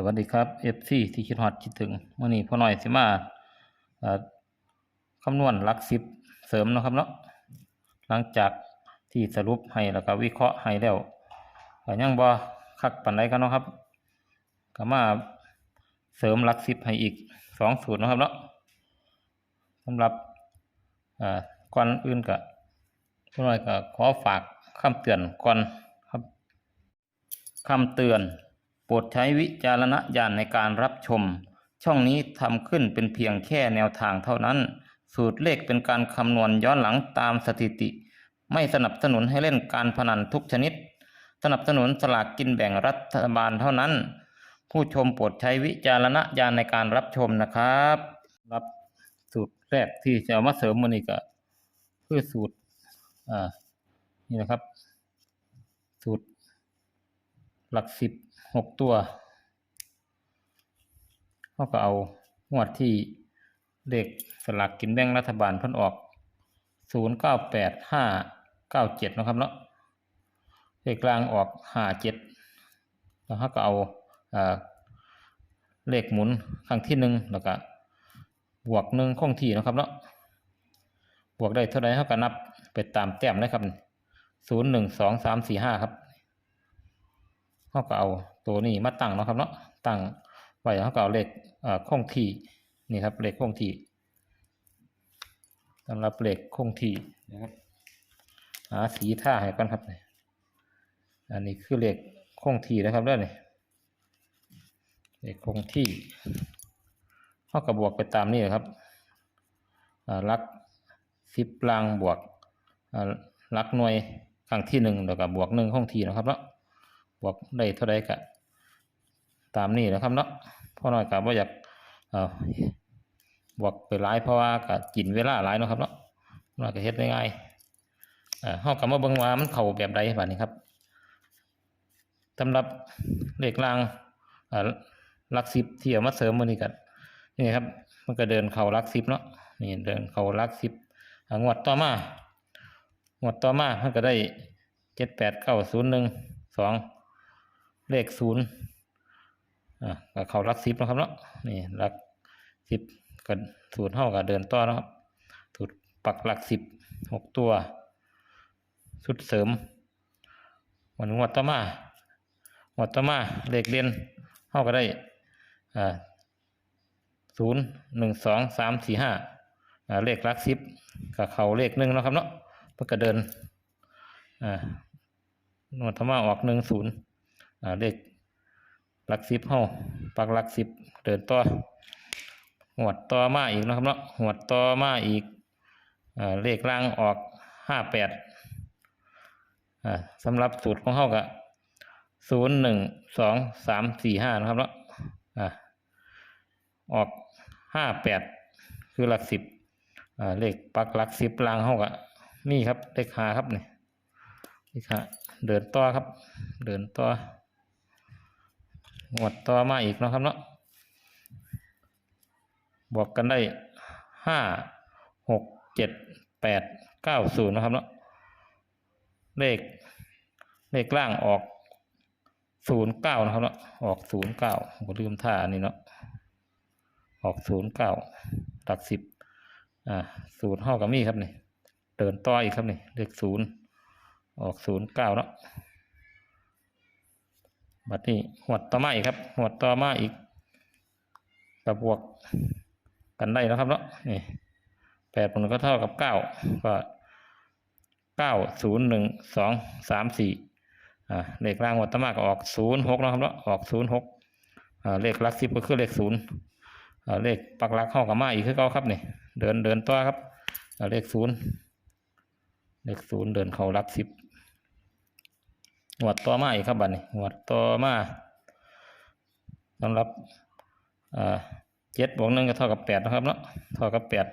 สวัสดีครับ FC ที่คิดฮอดคิดถึงเมื่อนี้พ่อหน่อยสิมาคำนวณลักสิบเสริมนะครับเนาะหลังจากที่สรุปให้แล้วก็วิเคราะห์ให้แล้วก็ยังบ่คักปานใดกันเนาะครับก็มาเสริมลักสิบให้อีกสองสูตรนะครับเนาะสำหรับก่อนอื่นก็พ่อหน่อยก็ขอฝากคำเตือนก่อนครับคำเตือน โปรดใช้วิจารณญาณในการรับชม ช่องนี้ทำขึ้นเป็นเพียงแค่แนวทางเท่านั้น สูตรเลขเป็นการคำนวณย้อนหลังตามสถิติ ไม่สนับสนุนให้เล่นการพนันทุกชนิด สนับสนุนสลากกินแบ่งรัฐบาลเท่านั้น ผู้ชมโปรดใช้วิจารณญาณในการรับชมนะครับ รับสูตรแรกที่จะเอามาเสริมมันอีกก็คือสูตรอ่านี่นะครับ สูตรหลักสิบ หกตัวเขาก็เอางวดที่เลขสลากกินแบ่งรัฐบาลพิ่นออกศูนย์เก้าแปดห้าเก้าเจ็ดนะครับเนาะเลขกลางออกห้าเจ็ดแล้วเขาก็เอาอ่าเลขหมุนครั้งที่หนึ่งแล้วก็บวกหนึ่งคงที่นะครับเนาะบวกได้เท่าไรเขาก็นับไปตามแต้มนะครับศูนย์หนึ่งสองสามสี่ห้าครับเขาก็เอา ตัวนี้มาตั้งเนาะครับเนาะตั้งไว้เขาก็เอาเลขเอ่อคงที่นี่ครับเลขคงที่สำหรับเลขคงที่นะครับหาสีท่าให้ก่อนครับนี่อันนี้คือเลขคงที่นะครับเด้อนี่เลขคงที่เขาก็บวกไปตามนี้ครับอ่าลักสิบลางบวกอ่าลักหน่วยครั้งที่หนึ่งแล้วก็บวกหนึ่งคงที่นะครับเนาะบวกได้เท่าไรก็ ตามนี้นะครับเนาะพ่อน้อยกับว่าอยากเอ่อบวกไปหลายเพราะว่าก็กินเวลาหลายนะครับเนาะน้อยก็เฮ็ดได้ง่ายเอ่อเฮาก็มาเบิ่งว่ามันเข้าแบบใดบัดนี้ครับสำหรับเลขรางอ่อหลักสิบที่เอามาเสริมมื้อนี้ก็นี่ครับ มันก็เดินเข้าลักสิบเนาะนี่เดินเข้าลักสิบงวดต่อมางวดต่อมามันก็ได้เจ็ดแปดเก้าศูนย์หนึ่งสองเลขศูนย์ อ่าก็เขาหลักสิบนะครับเนาะนี่หลักสิบก็สูตรเท่ากับเดินต่อนะครับสูตรปักหลักสิบหกตัวชุดเสริมวันงวดต่อมางวดต่อมาเลขเรียนเท่าก็ได้อ่าศูนย์หนึ่งสองสามสี่ห้าเลขหลักสิบกับเขาเลขหนึ่งนะครับเนาะมันก็เดินอ่างวดต่อมาออกหนึ่งศูนย์เลข หลักสิบเฮาปักหลักสิบเดินต่อหวดต่อมาอีกนะครับเนาะหวดต่อมาอีกอ่าเลขล่างออกห้าแปดสำหรับสูตรของเฮาก็ศูนย์หนึ่งสองสามสี่ห้านะครับเนาะออกห้าแปดคือหลักสิบเลขปักหลักสิบล่างเฮาก็นี่ครับเลขหาครับนี่นี่ครับเดินต่อครับ เดินต่อ หวดต่อมาอีกนะครับเนาะบวกกันได้ห้าหกเจ็ดแปดเก้าศูนย์นะครับเนาะเลขเลขล่างออกศูนย์เก้านะครับเนาะออกศูนย์เก้าผมลืมท่าอันนี้เนาะออกศูนย์เก้าหลักสิบอ่าศูนย์ห้ากับมี่ครับนี่เดินต่ออีกครับนี่เลขศูนย์ออกศูนย์เก้าเนาะ บัดนี้หวดต่อมาอีกครับหวดต่อมาอีกกระบวกกันได้นะครับเนาะนี่แปดมันก็เท่ากับเก้าก็เก้าศูนย์หนึ่งสองสามสี่อ่าเลขล่างหวดต่อมาก็ออกศูนย์หกนะครับเนาะออกศูนย์หกอ่าเลขลักสิบก็คือเลขศูนย์อ่าเลขปักลักเข้ากับมาอีกคือเก้าครับนี่เดินเดินต่อครับอ่าเลขศูนย์เลขศูนย์เดินเข้าลักสิบ หวดต่อมาอีกครับบัดนี้หวดต่อมาสำหรับเจ็ดบวกหนึ่งก็เท่ากับแปดนะครับเนาะเท่ากับแปด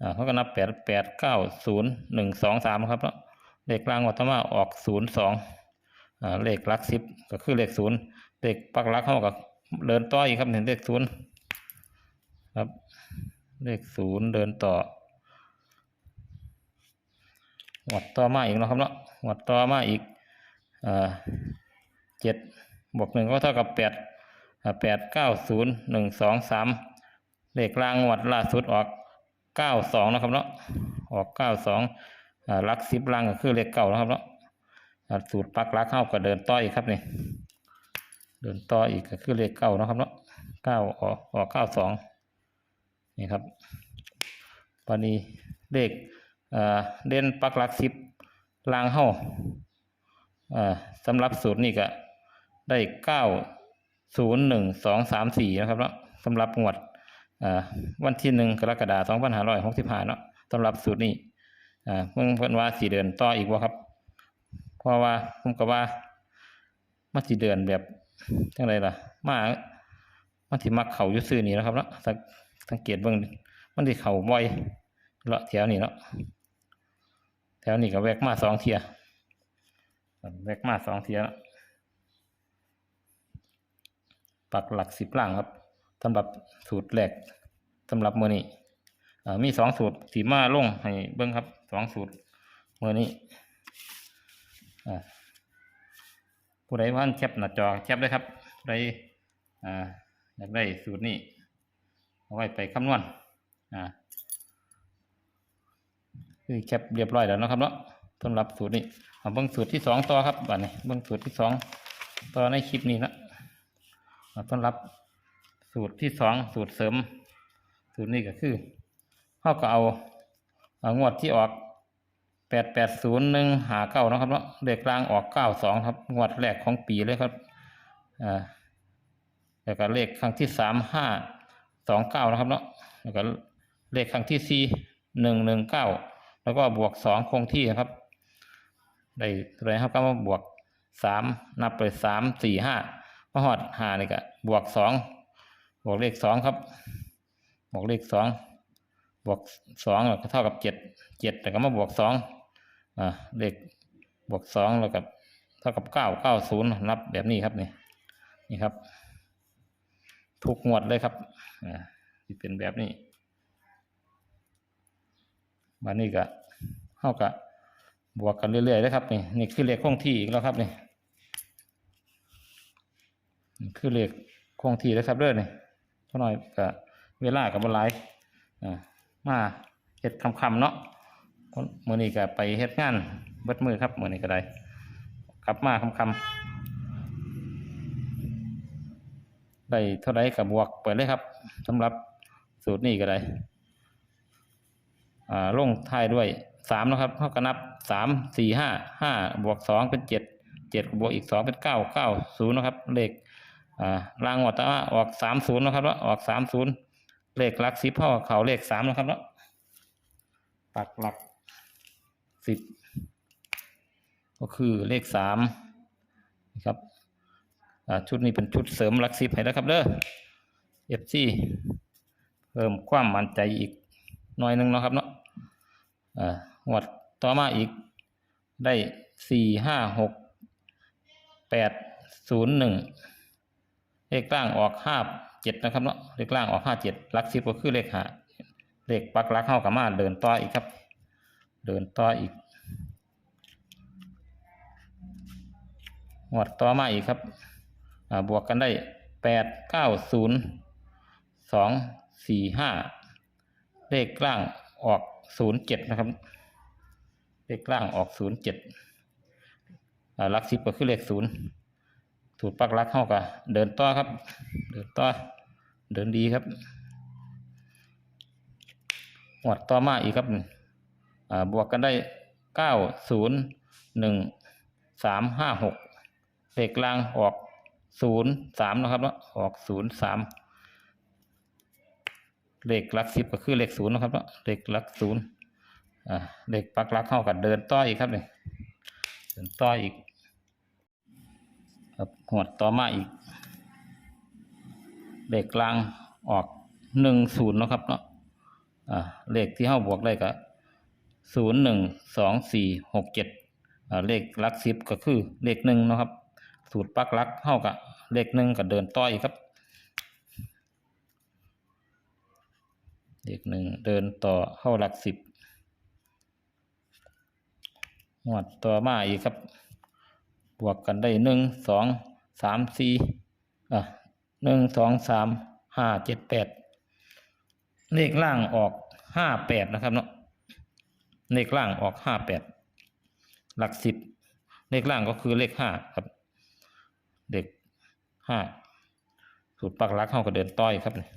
อ่าเขาก็นับแปดแปดเก้าศูนย์หนึ่งสองสามครับเนาะเลขกลางหวดต่อมาออกศูนย์สองอ่าเลขลักสิบก็คือเลขศูนย์เลขปักลักเข้าก็เดินต่ออีกครับเห็นเลขศูนย์ครับเลขศูนย์เดินต่อหวดต่อมาอีกนะครับเนาะหวดต่อมาอีก เจ็ดบวกหนึ่งก็เท่ากับแปดแปดเก้าศูนย์หนึ่งสองสามเลขรางงวดล่าสุดออกเก้าสองนะครับเนาะออกเก้าสองลักสิบลังก็คือเลขเก่านะครับเนาะสูตรปักลักเข้าก็เดินต่ออีกครับนี่เดินต่ออีกก็คือเลขเก้านะครับเนาะเก้าออกออกเก้าสองนี่ครับวันนี้เลขเด่นปักลักสิบลางเข้า สำหรับสูตรนี้ก็ได้เก้าศูนย์หนึ่งสองสามสี่นะครับเนาะสำหรับงวดวันที่หนึ่งกรกฎาคมสองพันห้าร้อยหกสิบห้าเนาะสำหรับสูตรนี้อ่เมื่อเพิ่นว่าสี่เดือนต่ออีกบ่ครับ เพราะว่าผมก็ว่ามาสี่เดือนแบบจังไรล่ะ มามาที่มักเขายู่ซื่อนี่นะครับเนาะสังสังเกตเบิ่งมันที่เขาบ่อยเลาะแถวนี้เนาะแถวนี้ก็แวกมาสองเทีย แวกมาสองเทียะปักหลักสิบล่างครับสำหรับสูตรแรกสำหรับมือนี้อ่มีสองสูตรสีมาลงให้เบิ้งครับสองสูตรมือนี้อ่ผู้ใดว่านแคปหน้าจอแคปได้ครับผู้ใดอยากได้สูตรนี้เอาไว้ไปคำนวณคือแคปเรียบร้อยแล้วนะครับเนาะสำหรับสูตรนี้ เบิ้องสูตรที่สองต่อครับบัดนี้เบิ้องสูตรที่สองต่อในคลิปนี้นะเราต้อนรับสูตรที่สองสูตรเสริม สูตรนี้ก็คือเขาก็เอาเอางวดที่ออกแปดแปดศูนย์หนึ่งหาเก้านะครับเนาะเลขกลางออกเก้าสองครับงวดแรกของปีเลยครับอ่าแล้วก็เลขครั้งที่สามห้าสองเก้านะครับเนาะแล้วก็เลขครั้งที่สี่หนึ่งหนึ่งเก้าแล้วก็บวกสองคงที่ครับ ได้เท่าไรครับก็มาบวกสามนับไปสามสี่ห้าพอหอดหานี่ก็บวกสองบวกเลขสองครับ บวกเลขสองบวกสองก็เท่ากับเจ็ดเจ็ดแต่ก็มาบวกสองอ่าเลขบวกสองแล้วกับเท่ากับเก้าเก้าศูนย์นับแบบนี้ครับนี่นี่ครับ ทุกงวดเลยครับอ่าที่เป็นแบบนี้มานี่ก็เท่ากับ บวกกันเรื่อยๆเลยครับนี่นี่คือเลขคงที่อีกแล้วครับนี่คือเลขคงที่เลยครับเด้อนี่เท่าน้อยกับเวลากับบหลาอมาเฮ็ดคำๆเนาะมือนี้ก็ไปเฮ็ดงานเบิดมือครับมือนี้ก็ได้กลับมาคำๆได้เท่าไรกับบวกเปิดเลยครับสำหรับสูตรนี้ก็ได้อ่าลงท้ายด้วย สามนะครับเท่ากับนับสามสี่ห้าห้าบวกสองเป็นเจ็ดเจ็ดบวกอีกสองเป็นเก้าเก้าศูนย์นะครับเลขอ่ารางวัตว่าออกสามศูนย์นะครับว่าออกสามศูนย์เลขหลักสิบพ่อเขาเลขสามนะครับว่าปักหลักสิบก็คือเลขสามนะครับอ่าชุดนี้เป็นชุดเสริมลักสิบให้แล้วครับเด้อเอฟซีเพิ่มความมั่นใจอีกหน่อยหนึงเนาะครับเนาะอ่า งวดต่อมาอีกได้สี่ห้าหกแปดศูนย์หนึ่งเลขล่างออกห้าเจ็ดนะครับเนาะเลขล่างออกห้าเจ็ดลักสิบก็คือเลขหาเลขปักลักเข้ากับมาเดินต่ออีกครับ เดินต่ออีกหวดต่อมาอีกครับบวกกันได้แปดเก้าศูนย์สองสี่ห้าเลขล่างออกศูนย์เจ็ดนะครับ เลขล่างออกศูนย์เจ็ดอ่าลักสิบก็คือเลขศูนย์สูตรปักลักเข้ากับเดินต่อครับ เดินต่อเดินดีครับหวดต่อมาอีกครับบวกกันได้เก้าศูนย์หนึ่งสามห้าหกเลขกลางออกศูนย์สามนะครับเนาะออกศูนย์สามเลขลักสิบก็คือเลขศูนย์นะครับเนาะเลขลักศูนย์ อ่าเลขปักลักเข้ากับเดินต่ออีกครับเนี่ยเดินต่ออีกครับหวดต่อมาอีกเลขกลางออกหนึ่งศูนย์นะครับเนาะอ่าเลขที่เข้าบวกได้ก็ศูนย์หนึ่งสองสี่หกเจ็ดอ่าเลขลักสิบก็คือเลขหนึ่งนะครับ สูตรปักลักเข้ากับเลขหนึ่งก็เดินต่ออีกครับ เลขหนึ่งเดินต่อเข้าหลักสิบ หวดต่อมาอีกครับ บวกกันได้หนึ่งสองสามสี่อะหนึ่งสองสามห้าเจ็ดแปดเลขล่างออกห้าแปดนะครับเนาะเลขล่างออกห้าแปดหลักสิบเลขล่างก็คือเลขห้าครับ เด็กห้าสูตรปักลักเข้าก็เดินต้อยครับเนี่ย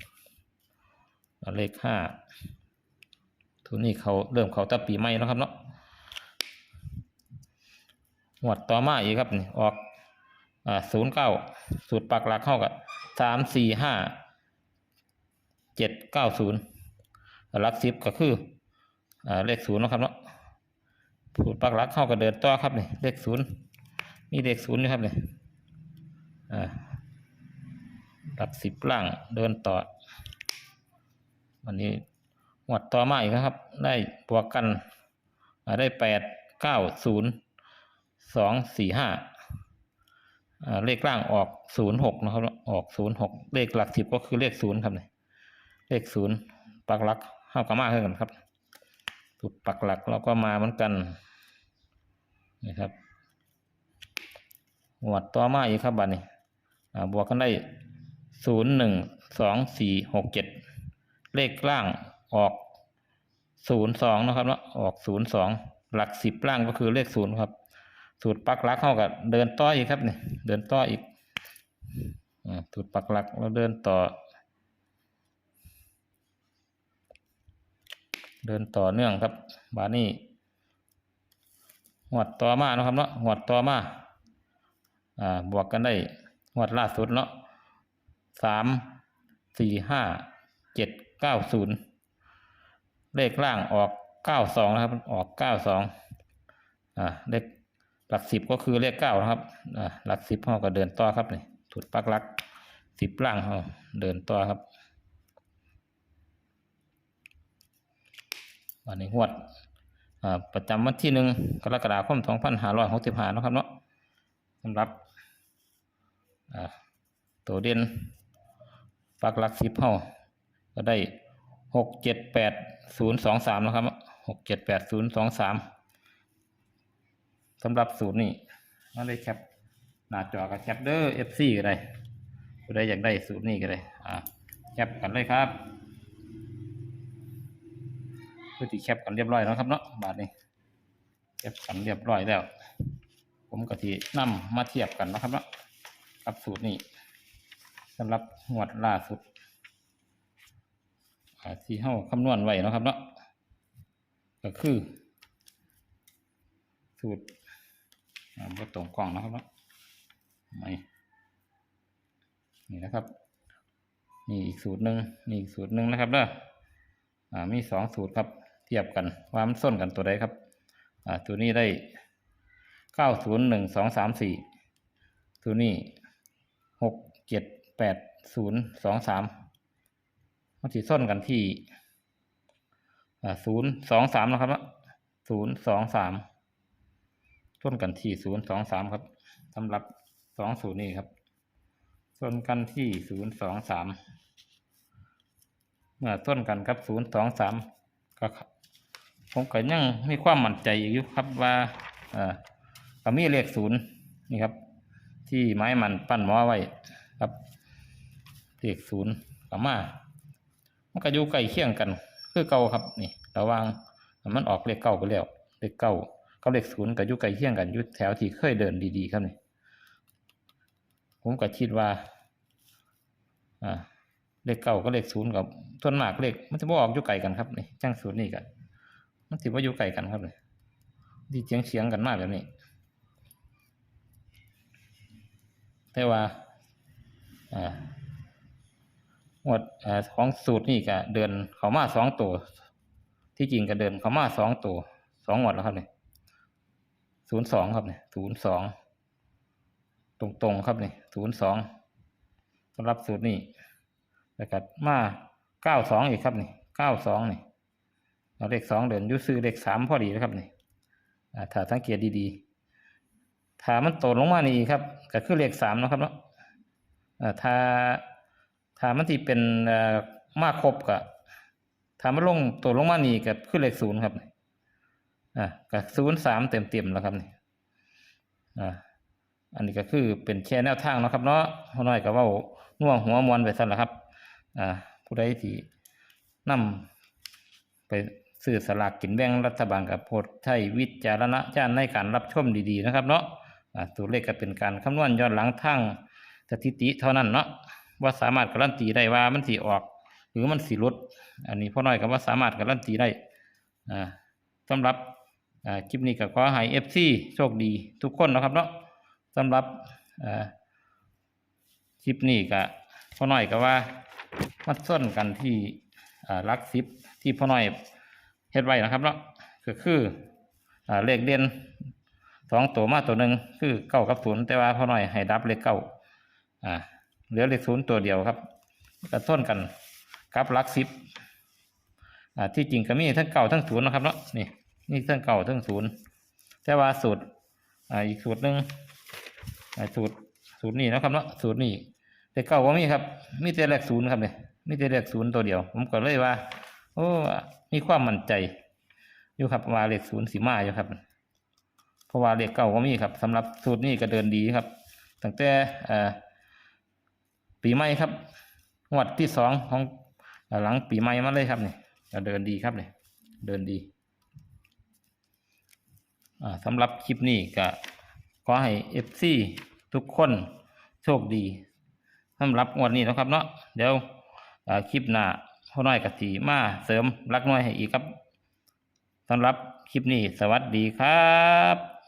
เอาเลขห้าทุนนี้เขาเริ่มเขาตะปีใหม่แล้วครับเนาะ หวดต่อมาอีกครับนี่ออกอ่าศูนย์เก้าสูตรปักหลักเข้ากับสามสี่ห้าเจ็ดเก้าศูนย์หลักสิบก็คืออ่าเลขศูนย์นะครับเนาะสูตรปักหลักเข้ากับเดินต่อครับนี่เลขศูนย์มีเลขศูนย์นะครับนี่อ่าหลักสิบล่างเดินต่อวันนี้หวดต่อมาอีกนะครับ ได้บวกกันได้แปดเก้าศูนย์ สองสี่ห้าเลขล่างออกศูนย์หกนะครับ ออกศูนย์หกเลขหลักสิบก็คือเลขศูนย์ครับเนี่ยเลขศูนย์ปักหลักเข้ากับมาเท่ากันครับถูกปักหลักเราก็มาเหมือนกันนะครับหวดต่อมาอีกครับบัดนี้อ่าบวกกันได้ศูนย์หนึ่งสองสี่หกเจ็ดเลขล่างออกศูนย์สองนะครับเนาะออกศูนย์สองหลักสิบล่างก็คือเลขศูนย์ครับ สูตรปักหลักเข้ากับเดินต่ออีกครับเนี่ยเดินต่ออีกสูตรปักหลักเราเดินต่อ เดินต่อเนื่องครับ บานี้หวดต่อมาเนาะครับเนาะหวดต่อมาอ่าบวกกันได้หวดล่าสุดเนาะสามสี่ห้าเจ็ดเก้าศูนย์เลขล่างออกเก้าสองนะครับ ออกเก้าสองอ่าเลข หลักสิบก็คือเลขเก้านะครับหลักสิบห้าก็เดินต่อครับนี่ถุดปักลักสิบล่างห้าเดินต่อครับวันนี้หวดประจำวันที่หนึ่งกรกฎาคมสองพันห้าร้อยหกสิบห้านะครับเนาะสำหรับตัวเด่นปักหลักสิบห้าก็ได้หกเจ็ดแปดศูนย์สองสามนะครับหกเจ็ดแปดศูนย์สองสาม สำหรับสูตรนี้มาเลยแคปหน้าจอกับแคปเดอร์ FC ก็ได้ผู้อยากได้สูตรนี้ก็ได้อ่าแคปกันเลยครับเพื่อที่แคปกันเรียบร้อยแล้วครับเนาะบาทนี้แคปกันเรียบร้อยแล้ว ผมก็ที่นำมาเทียบกันนะครับเนาะกับสูตรนี้สำหรับหวดล่าสุดอ่าที่เฮาคำนวณไว้นะครับเนาะก็คือ สูตร อ่าบ่ตรงกล้องนะครับนะไม่นี่นะครับ นี่อีกสูตรหนึ่งนี่อีกสูตรหนึ่งนะครับเด้ออ่ามีสองสูตรครับ เทียบกันว่ามันส้นกันตัวใดครับ อ่าตัวนี้ได้เก้าศูนย์หนึ่งสองสามสี่ตัวนี้หกเจ็ดแปดศูนย์สองสามมันสิส้นกันที่อ่าศูนย์สองสามนะครับศูนย์สองสาม ต้นกันที่ศูนย์สองสามครับสำหรับสองศูนย์นี่ครับต้นกันที่ศูนย์สองสามเมื่อต้นกันครับศูนย์สองสามก็ผมก็ยังมีความมั่นใจอยู่ครับว่าอ่อก็มีเลขศูนย์นี่ครับ ที่ไม้มันปั้นหมอไว้ครับเลขศูนย์ก็มามันก็อยู่ใกล้เคียงกัน คือเก่าครับนี่ระวังมันออกเลขเก้าไปแล้วเลขเก้า กับเลขศูนย์กับยุใกล้เคียงกันยุแถวที่เคยเดินดีๆครับนี่ผมก็คิดว่าอ่าเลขเก้ากับเลขศูนย์กับส่วนมากเลขมันจะบ่ออกยุไกลกันครับนี่จ้างศูนย์นี่กันมันถือว่ายุไกลกันครับเลยที่เฉียงเฉียงกันมากแบบนี้ แต่ว่าอ่าหมวดอของสูตรนี่ก็เดินเขามาสองตัว ที่จริงก็เดินเขามาสองตัวสองหมวดแล้วครับเนี่ย ศูนย์สองครับเนี่ยศูนย์สองตรงตรงครับเนี่ยศูนย์สองสำหรับสูตรนี้แล้วก็มาเก้าสองอีกครับนี่เก้าสองนี่เอาเลขสองเดินยุซื้อเลขสามพอดีนะครับนี่ถ้าสังเกตดีๆถ้ามันโตลงมานี่ครับก็คือเลขสามนะครับเนาะถ้าถ้ามันที่เป็นมาครบกับถ้ามันลงโตลงมานี่ก็คือเลขศูนย์ครับ อ่ากับศูนย์สามเต็มเต็มแล้วครับนี่อ่าอันนี้ก็คือเป็นแชร์แนวทางนะครับเนาะพอน้อยก็เว้าน่วงหัวมวนไปซั่นล่ะครับ อ่า ผู้ใดที่นำไปซื้อสลากกินแบ่งรัฐบาลกับโพดใช้วิจารณญาณในการรับชมดีๆนะครับ เนาะอ่าตัวเลขก็เป็นการคำนวณย้อนหลังทางสถิติเท่านั้นเนาะว่าสามารถการันตีได้ว่ามันสิออก หรือมันสิลดอันนี้พ่อน้อยก็ว่าสามารถการันตีได้อ่าสำหรับ คลิปนี้ก็ขอให้ FC โชคดีทุกคนนะครับเนาะสำหรับอ่าคลิปนี้ก็พ่อหน้อยก็ว่ามันส้นกันที่อ่าลักสิบที่พ่อหน้อยเฮ็ดไว้นะครับเนาะก็คืออ่าเลขเด่นสองตัวมาตัวหนึ่งคือเก้ากับศูนย์แต่ว่าพ่อหน้อยให้ดับเลขเก้าอ่าเหลือเลขศูนย์ตัวเดียวครับกระต้นกันกับลักสิบอ่าที่จริงก็มีทั้งเก่าทั้งศูนย์นะครับเนาะนี่ นี่ทั้งเก่าทั้งศูนย์แต่ว่าสูตรอ่าอีกสูตรหนึ่งสูตรสูตรนี้นะครับเนาะสูตรนี้เลขเก่าก็มีครับ มีแต่เลขศูนย์ครับเนี่ยมีแต่เลขศูนย์ตัวเดียว ผมก็เลยว่า โอ้ มีความมั่นใจ อยู่ครับว่าเลขศูนย์สีมาอยู่ครับ เพราะว่าเลขเก่าก็มีครับสำหรับสูตรนี้ก็เดินดีครับ ตั้งแต่ปีใหม่ครับงวดที่สองของหลังปีใหม่มาเลยครับเนี่ยเดินดีครับเนี่ยเดินดี สำหรับคลิปนี้ก็ขอให้เอฟซีทุกคนโชคดีสำหรับงวดนี้นะครับเนาะเดี๋ยวคลิปหน้าพ่อน้อยกสีมาเสริมรักน้อยให้อีกครับสำหรับคลิปนี้สวัสดีครับ